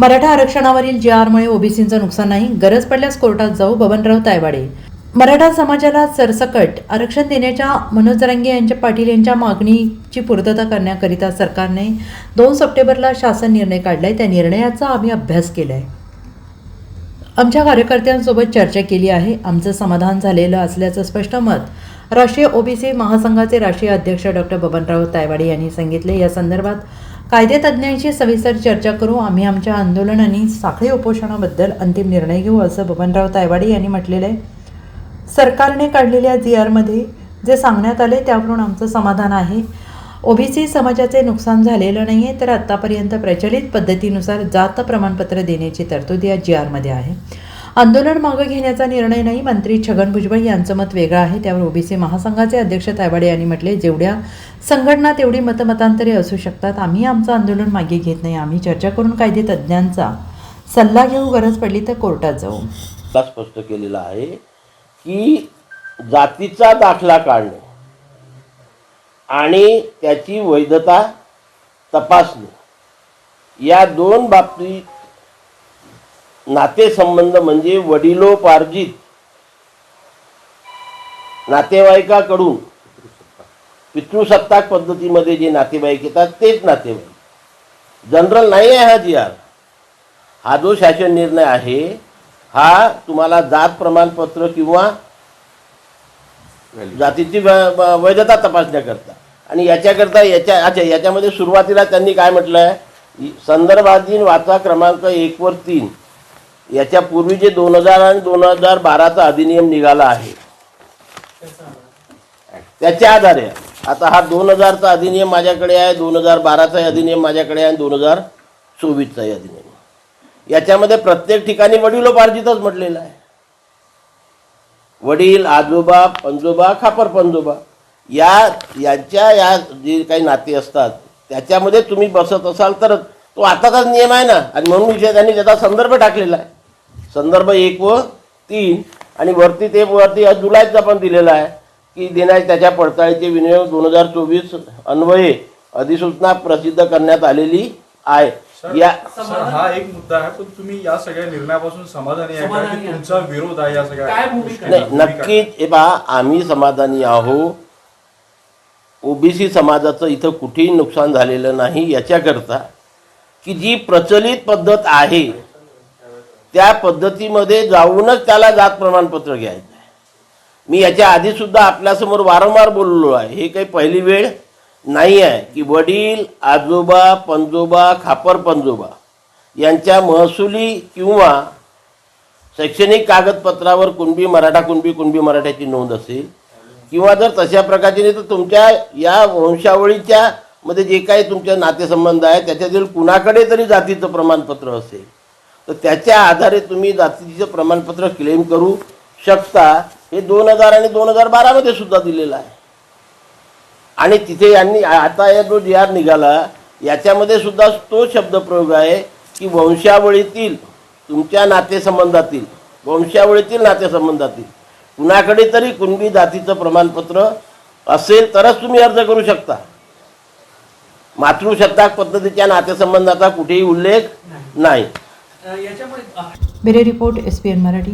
मराठा आरक्षणावरील जी आरमुळे ओबीसींचं नुकसान नाही गरज पडल्यास कोर्टात जाऊ बबनराव तायवाडे. मराठा समाजाला सरसकट आरक्षण देण्याच्या मनोज जरांगे यांच्या पाटील यांच्या मागणीची पूर्तता करण्याकरिता सरकारने दोन सप्टेंबरला शासन निर्णय काढलाय. त्या निर्णयाचा आम्ही अभ्यास केलाय. आमच्या कार्यकर्त्यांसोबत चर्चा केली आहे. आमचं समाधान झालेलं असल्याचं स्पष्ट मत राष्ट्रीय ओबीसी महासंघाचे राष्ट्रीय अध्यक्ष डॉक्टर बबनराव तायवाडे यांनी सांगितले. या संदर्भात कायदेतज्ञांशी सविस्तर चर्चा करू. आम्ही आमच्या आंदोलन आणि साखळी उपोषणाबद्दल अंतिम निर्णय घेऊ असं बबनराव तायवाडे यांनी म्हटलेलं आहे. सरकारने काढलेल्या जी आरमध्ये जे सांगण्यात आले त्यावरून आमचं समाधान आहे. ओबीसी समाजाचे नुकसान झालेलं नाही आहे तर आत्तापर्यंत प्रचलित पद्धतीनुसार जात प्रमाणपत्र देण्याची तरतूद या जी आरमध्ये आहे. आंदोलन मागं घेण्याचा निर्णय नाही. मंत्री छगन भुजबळ यांचं मत वेगळं आहे. त्यावर ओबीसी महासंघाचे अध्यक्ष तायवाडे यांनी म्हटले जेवढ्या संघटना तेवढी मतमतांतरे असू शकतात. आम्ही आमचं आंदोलन मागे घेत नाही. आम्ही चर्चा करून कायदे तज्ज्ञांचा सल्ला घेऊ. गरज पडली तर कोर्टात जाऊ. स्पष्ट केलेलं आहे की जातीचा दाखला काढणे आणि त्याची वैधता तपासणे या दोन बाबतीत नातेसंबंध म्हणजे वडिलोपार्जित. नातेवाईकाकडून पितृसत्ताक पद्धतीमध्ये जे नातेवाईक येतात तेच नातेवाईक. जनरल नाही आहे हा जी आर हा जो शासन निर्णय आहे हा तुम्हाला जात प्रमाणपत्र किंवा जातीची वैधता तपासण्याकरता. आणि याच्याकरता याच्या अच्छा याच्यामध्ये सुरुवातीला त्यांनी काय म्हटलं आहे संदर्भाधीन वाचा क्रमांक एकवर तीन. याच्यापूर्वी जे दोन हजार आणि दोन हजार बाराचा अधिनियम निघाला आहे त्याच्या आधारे. आता हा दोन हजारचा अधिनियम माझ्याकडे आहे दोन हजार बाराचा अधिनियम माझ्याकडे आहे आणि दोन हजार चोवीसचा अधिनियम. याच्यामध्ये प्रत्येक ठिकाणी वडिलोपार्जितच म्हटलेलं आहे. वडील आजोबा पंजोबा खापर पंजोबा या यांच्या या जे काही नाते असतात त्याच्यामध्ये तुम्ही बसत असाल तर तो आताचाच नियम आहे ना? आणि म्हणून विषय त्यांनी त्याचा संदर्भ टाकलेला आहे. संदर्भ एक व तीन. आणि वरती ते वरती जुलैचा पण दिलेला आहे की देण्यात त्याच्या पडताळीचे विनियोग दोन हजार चोवीस अन्वये अधिसूचना प्रसिद्ध करण्यात आलेली आहे. या सर, हा एक मुद्दा आहे पण तुम्ही या सगळ्या निर्णयापासून समाधानी आहे का? की तुमचा विरोध आहे या सगळ्या? नाही भूमिका? नक्कीच हे पहा आम्ही समाधानी आहो ओबीसी समाजाचं इथं कुठेही नुकसान झालेलं नाही याच्याकरता की जी प्रचलित पद्धत आहे त्या पद्धतीमध्ये जाऊनच त्याला जात प्रमाणपत्र घ्यायचं आहे. मी याच्या आधीसुद्धा आपल्यासमोर वारंवार बोललो आहे. हे काही पहिली वेळ नाही आहे की वडील आजोबा पंजोबा खापर पंजोबा यांच्या महसुली किंवा शैक्षणिक कागदपत्रावर कुणबी मराठा कुणबी कुणबी मराठ्याची नोंद असेल किंवा जर तशा प्रकारची नाही तर तुमच्या या वंशावळीच्या मध्ये जे काही तुमच्या नातेसंबंध आहे त्याच्यातील कुणाकडे तरी जातीचं प्रमाणपत्र असेल. तर त्याच्या आधारे तुम्ही जातीचं प्रमाणपत्र क्लेम करू शकता. हे दोन हजार आणि दोन हजार बारामध्ये सुद्धा दिलेलं आहे. आणि तिथे यांनी आता या जो जी आर निघाला याच्यामध्ये सुद्धा तो शब्दप्रयोग आहे की वंशावळीतील तुमच्या नातेसंबंधातील वंशावळीतील नातेसंबंधातील कुणाकडे तरी कुणबी जातीचं प्रमाणपत्र असेल तरच तुम्ही अर्ज करू शकता. मातृसत्ताक पद्धतीच्या नातेसंबंधाचा कुठेही उल्लेख नाही. Bureau report S P N Marathi.